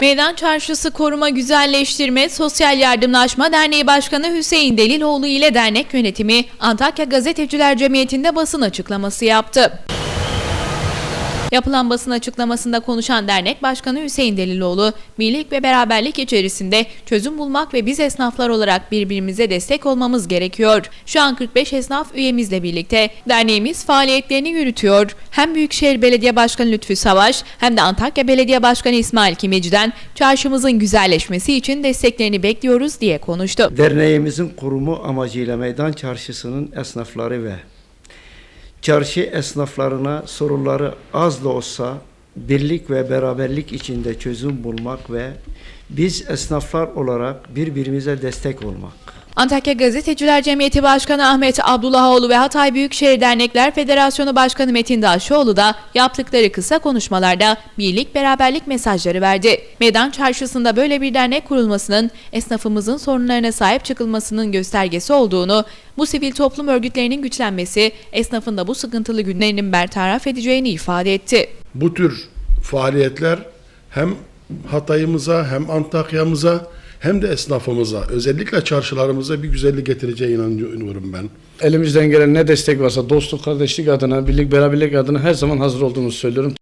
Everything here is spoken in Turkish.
Meydan Çarşısı Koruma Güzelleştirme Sosyal Yardımlaşma Derneği Başkanı Hüseyin Deliloğlu ile dernek yönetimi Antakya Gazeteciler Cemiyeti'nde basın açıklaması yaptı. Yapılan basın açıklamasında konuşan dernek başkanı Hüseyin Deliloğlu, birlik ve beraberlik içerisinde çözüm bulmak ve biz esnaflar olarak birbirimize destek olmamız gerekiyor. Şu an 45 esnaf üyemizle birlikte derneğimiz faaliyetlerini yürütüyor. Hem Büyükşehir Belediye Başkanı Lütfü Savaş hem de Antakya Belediye Başkanı İsmail Kimeci'den çarşımızın güzelleşmesi için desteklerini bekliyoruz diye konuştu. Derneğimizin kurumu amacıyla meydan çarşısının esnafları ve çarşı esnaflarına sorunları az da olsa birlik ve beraberlik içinde çözüm bulmak ve biz esnaflar olarak birbirimize destek olmak. Antakya Gazeteciler Cemiyeti Başkanı Ahmet Abdullahoğlu ve Hatay Büyükşehir Dernekler Federasyonu Başkanı Metin Daşoğlu da yaptıkları kısa konuşmalarda birlik beraberlik mesajları verdi. Meydan Çarşısı'nda böyle bir dernek kurulmasının esnafımızın sorunlarına sahip çıkılmasının göstergesi olduğunu, bu sivil toplum örgütlerinin güçlenmesi esnafın da bu sıkıntılı günlerinin bertaraf edeceğini ifade etti. bu tür faaliyetler hem Hatay'ımıza hem Antakya'mıza hem de esnafımıza özellikle çarşılarımıza bir güzellik getireceğine inanıyorum ben. Elimizden gelen ne destek varsa dostluk, kardeşlik adına, birlik, beraberlik adına her zaman hazır olduğumuzu söylüyorum.